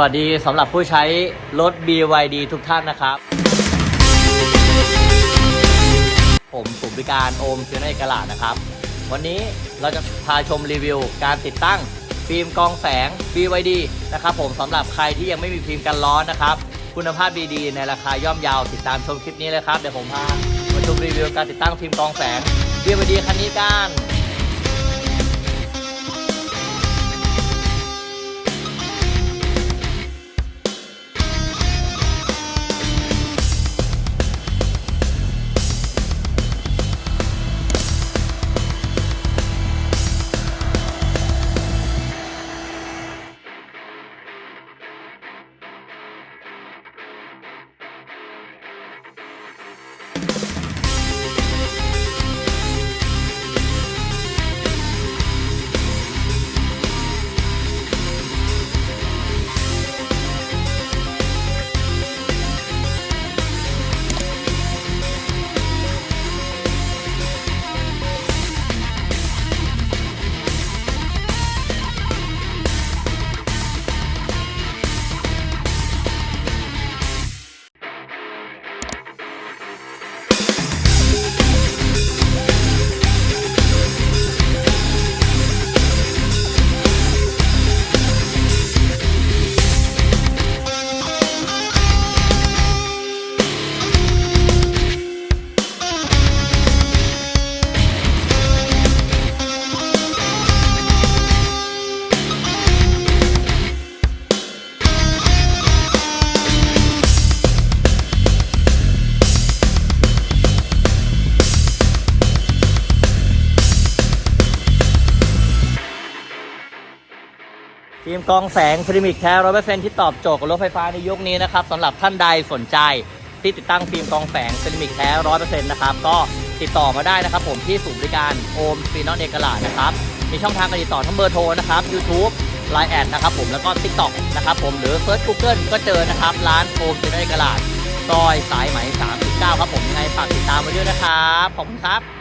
วัสดีสำหรับผู้ใช้รถ BYD ทุกท่านนะครับ ผมสุบิการโอมเชนเอกลาดนะครับ วันนี้เราจะพาชมรีวิว การติดตั้งฟิล์มกองแสง BYD นะครับผมสำหรับใครที่ยังไม่มีฟิล์มกันร้อนนะครับ คุณภาพดีๆ ในราคาย่อมเยาวติดตามชมคลิปนี้เลยครับ เดี๋ยวผมพามาชมรีวิวการติดตั้งฟิล์มกองแสง BYD คันนี้กัน ฟิล์มกองแสงฟิล์มิกแท้ร้อยเปอร์เซ็นที่ตอบโจทย์กับรถไฟฟ้าในยุคนี้นะครับสำหรับท่านใดสนใจที่ติดตั้งฟิล์มกองแสงฟิล์มิกแท้ร้อยเปอร์เซ็นต์นะครับก็ติดต่อมาได้นะครับ ผมที่ศูนย์บริการโอมฟีนอนเอกลาดนะครับมีช่องทางการติดต่อทั้งเบอร์โทรนะครับ YouTube Line แอดนะครับผมแล้วก็ TikTok นะครับผมหรือเซิร์ช Google ก็เจอนะครับ ร้านโอมฟีนอนเอกลาดซอยสายไหม39 ครับผมยังไงฝากติดตามไว้ด้วยนะครับขอบคุณครับ